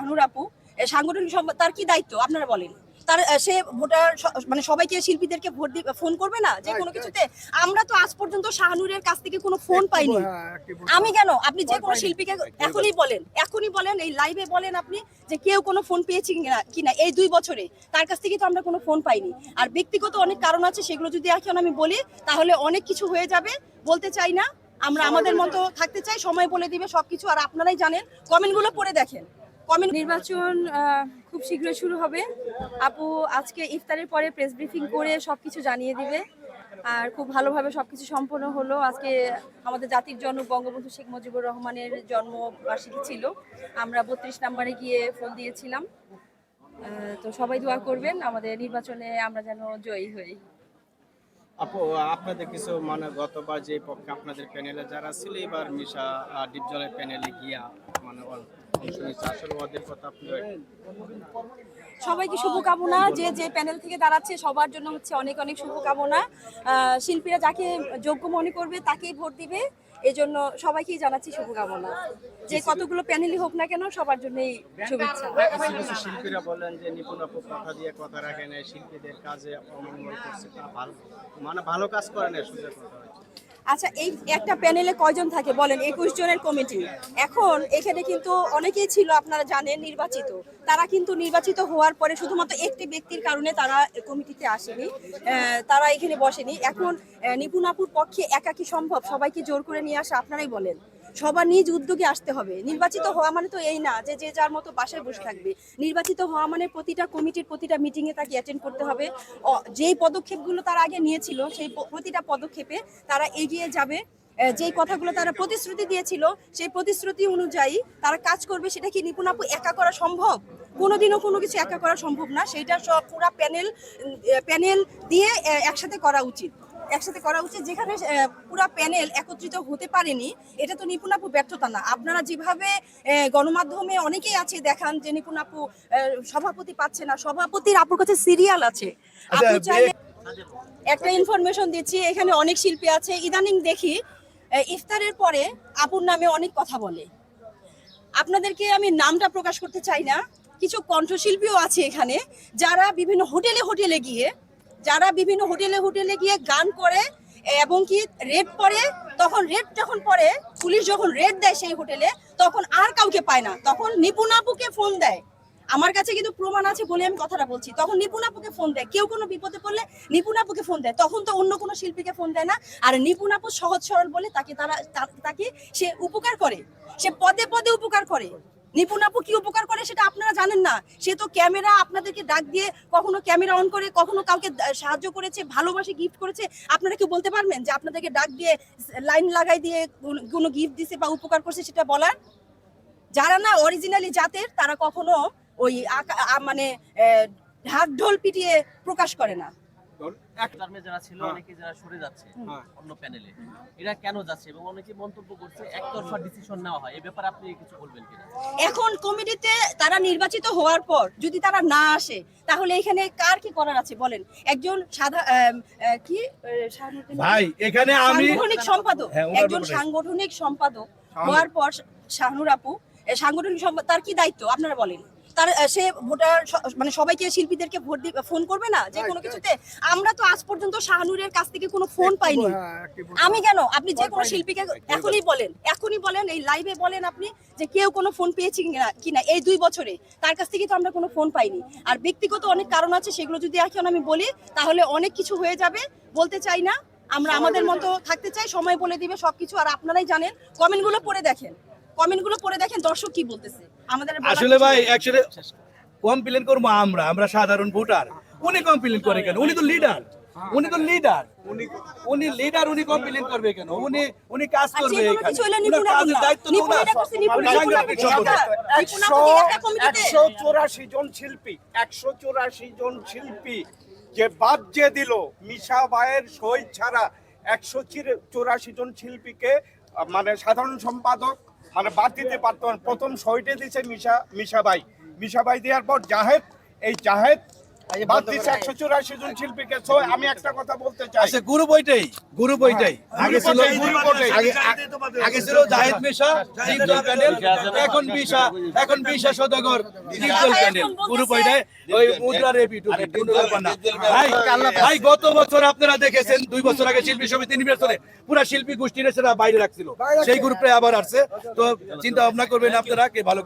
শাহনুর আপু সাংগঠনিক তার কি দায়িত্ব? আপনারা বলেন। তার সে ভোটার মানে সবাইকে শিল্পীদেরকে ভোট দি ফোন করবে না যে কোনো কিছুতে? আমরা তো আজ পর্যন্ত শাহনুরের কাছ থেকে কোনো ফোন পাইনি। আমি কেন? আপনি যে কোনো শিল্পীকে এখনই বলেন এখনই বলেন এই লাইভে বলেন আপনি যে কেউ কোনো ফোন পেয়েছি কিনা কিনা এই দুই বছরে। তার কাছ থেকে তো আমরা কোনো ফোন পাইনি। আর ব্যক্তিগত অনেক কারণ আছে সেগুলো যদি এখন আমি বলি তাহলে অনেক কিছু হয়ে যাবে বলতে চাই না। আমরা আমাদের মতো থাকতে চাই সময় বলে দিবে সবকিছু। আর আপনারাই জানেন কমেন্টগুলো পড়ে দেখেন। কমেন্ট নির্বাচন খুব শীঘ্রই শুরু হবে। আপু আজকে ইফতারের পরে প্রেস ব্রিফিং করে সবকিছু জানিয়ে দিবে। আর খুব ভালোভাবে সবকিছু সম্পন্ন হলো। আজকে আমাদের জাতির জনক বঙ্গবন্ধু শেখ মুজিবুর রহমানের জন্মবার্ষিকী ছিল। আমরা বত্রিশ নম্বরে গিয়ে ফোন দিয়েছিলাম। তো সবাই দোয়া করবেন আমাদের নির্বাচনে আমরা যেন জয়ী হই। আপু আপনাদের কিছু মানে গতবার যে পক্ষে আপনাদের প্যানেলে যারা ছিল এবার মিশা ডিপজলের প্যানেলে গিয়া মানে সবাইকে শুভকামনা যে যে প্যানেল থেকে দাঁড়াচ্ছে সবার জন্য হচ্ছে অনেক অনেক শুভকামনা। শিল্পীরা যাকে যোগ্য মনে করবে তাকেই ভোট দিবে এই জন্য সবাইকেই জানাচ্ছি শুভকামনা। যে কতগুলো প্যানেলই হোক না কেন সবার জন্যই শুভেচ্ছা। শিল্পীরা বলেন যে নিপুণ আপু কথা দিয়ে কথা রাখে না শিল্পীদের কাজে অমঙ্গল করছে ভালো মানে ভালো কাজ করে না সুযোগ কথা আচ্ছা এই একটা প্যানেলে কয়জন থাকে বলেন? একুশ জনের কমিটি। এখন এখানে কিন্তু অনেকেই ছিল আপনারা জানেন নির্বাচিত। তারা কিন্তু নির্বাচিত হওয়ার পরে শুধুমাত্র একটি ব্যক্তির কারণে তারা কমিটিতে আসেনি তারা এখানে বসেনি। এখন আহ, নিপুণ আপুর পক্ষে একা কি সম্ভব? সবাইকে জোর করে নিয়ে আসা আপনারাই বলেন। সবার নিজ উদ্যোগে আসতে হবে। নির্বাচিত হওয়া মানে তো এই না যে যে যার মতো বাসায় বসে থাকবে। নির্বাচিত হওয়া মানে প্রতিটা কমিটির প্রতিটা মিটিংয়ে তাকে অ্যাটেন্ড করতে হবে। যেই পদক্ষেপগুলো তারা আগে নিয়েছিল সেই প্রতিটা পদক্ষেপে তারা এগিয়ে যাবে যেই কথাগুলো তারা প্রতিশ্রুতি দিয়েছিল সেই প্রতিশ্রুতি অনুযায়ী তারা কাজ করবে সেটা কি নিপুণ আপু একা করা সম্ভব? কোনোদিনও কোনো কিছু একা করা সম্ভব না সেটা সব পুরা প্যানেল প্যানেল দিয়ে একসাথে করা উচিত। একসাথে করা উচিত যেখানে পুরা প্যানেল একত্রিত হতে পারেনি এটা তো নিপুণ আপু ব্যর্থতা না। আপনারা যেভাবে গণমাধ্যমে অনেকেই আছে দেখান যে নিপুণ আপু আহ, সভাপতি পাচ্ছে না সভাপতির আপুর কাছে সিরিয়াল আছে। আচ্ছা, চাইলে একটা ইনফরমেশন দিচ্ছি, এখানে অনেক শিল্পী আছে। ইদানিং দেখি ইফতারের পরে আপুর নামে অনেক কথা বলে। আপনাদেরকে আমি নামটা প্রকাশ করতে চাই না। কিছু কণ্ঠশিল্পীও আছে এখানে, যারা বিভিন্ন হোটেলে হোটেলে গিয়ে, যারা বিভিন্ন হোটেলে হোটেলে গিয়ে গান করে, এবং কি রেড পরে তখন রেড যখন পরে পুলিশ যখন রেড দেয় সেই হোটেলে, তখন আর কাউকে পায় না। তখন নিপুণ আপুকে ফোন দেয়। আমার কাছে কিন্তু প্রমাণ আছে বলে আমি কথাটা বলছি। তখন নিপুণ আপুকে ফোন দেয়। কেউ কোনো বিপদে পড়লে নিপুণ আপুকে ফোন দেয়। তখন তো অন্য কোনো শিল্পীকে ফোন দেয় না। আর নিপুণ আপু সহজ সরল বলে তাকে তারা তাকে সে উপকার করে। সে পদে পদে উপকার করে। নিপুণ আপু কি উপকার করে সেটা আপনারা জানেন না। সে তো ক্যামেরা আপনাদেরকে ডাক দিয়ে কখনো ক্যামেরা অন করে, কখনো কাউকে সাহায্য করেছে, ভালোবাসে গিফট করেছে। আপনারা কি বলতে পারবেন যে আপনাদেরকে ডাক দিয়ে লাইন লাগাই দিয়ে কোন- গিফট দিছে বা উপকার করছে সেটা বলার? যারা না অরিজিনালি জাতের, তারা কখনো ওই আকা- মানে আহ, ঢাক ঢোল পিটিয়ে প্রকাশ করে না। যারা ছিল হ্যাঁ। অনেকে যারা সরে যাচ্ছে হ্যাঁ। অন্য প্যানেলে এরা কেন যাচ্ছে এবং অনেকে মন্তব্য করছে একতরফা ডিসিশন নেওয়া হয়। এই ব্যাপারে আপনি কিছু বলবেন কিনা? এখন কমিটিতে তারা নির্বাচিত হওয়ার পর যদি তারা না আসে তাহলে এখানে কার কি করার আছে বলেন? একজন সাধা কি? সাংগঠনিক- ভাই এখানে আমি সাংগঠনিক সম্পাদক। হ্যাঁ, একজন সাংগঠনিক সম্পাদক হওয়ার পর শাহনুর আপু সাংগঠনিক সম্পা- তার কি দায়িত্ব? আপনারা বলেন। তার সে ভোটার মানে সবাইকে শিল্পীদেরকে ভোট দি ফোন করবে না যে কোনো কিছুতে? আমরা তো আজ পর্যন্ত শাহনুরের কাছ থেকে কোনো ফোন পাইনি। আমি কেন? আপনি যে কোনো শিল্পীকে এখনই বলেন এখনই বলেন এই লাইভে বলেন আপনি যে কেউ কোনো ফোন পেয়েছি কিনা এই দুই বছরে। তার কাছ থেকে তো আমরা কোনো ফোন পাইনি। আর ব্যক্তিগত অনেক কারণ আছে সেগুলো যদি এখন আমি বলি তাহলে অনেক কিছু হয়ে যাবে বলতে চাই না। আমরা আমাদের মতো থাকতে চাই সময় বলে দিবে সবকিছু। আর আপনারাই জানেন কমেন্টগুলো পড়ে দেখেন। কমেন্টগুলো পড়ে দেখেন দর্শক কি বলতেছে? আমাদের আসলে ভাই অ্যাকচুয়ালি কমপ্লেন করব আমরা আমরা সাধারণ ভোটার। উনি কমপ্লেন করে কেন? উনি তো লিডার উনি তো লিডার উনি উনি লিডার উনি কমপ্লেন করবে কেন? উনি উনি কাজ করবে একশো চৌরাশি জন শিল্পী একশো চৌরাশি জন শিল্পী যে বাদ যে দিল মিশা বায়ের সই ছাড়া একশো চৌরাশি জন শিল্পীকে মানে সাধারণ সম্পাদক মানে বাদ দিতে পারতো। প্রথম সইটে দিয়েছে মিশা মিশাবাই মিশাবাই দেওয়ার পর জাহেদ, এই জাহেদ বাদ দিচ্ছে একশো চুরাশি জন শিল্পীকে So, আমি একটা কথা বলতে চাই। আচ্ছা গ্রুপ ওইটাই গ্রুপ ওইটাই আগে ছিল আগে আগে ছিল জাহেদ মিশা ডিপজল প্যানেল এখন বিশা এখন বিশা সদাগর ডিপজল প্যানেল। গ্রুপ ওইটাই ওই মুদ্রা রেপি টু কোনো ব্যাপার না। ভাই ভাই গত বছর আপনারা দেখেছেন দুই বছর আগে শিল্পী সমিতি নির্বাচনে পুরা শিল্পী গোষ্ঠীর সেটা বাইরে রাখছিল। সেই গ্রুপে আবার আসছে। তো চিন্তা ভাবনা করবেন আপনারা কে ভালো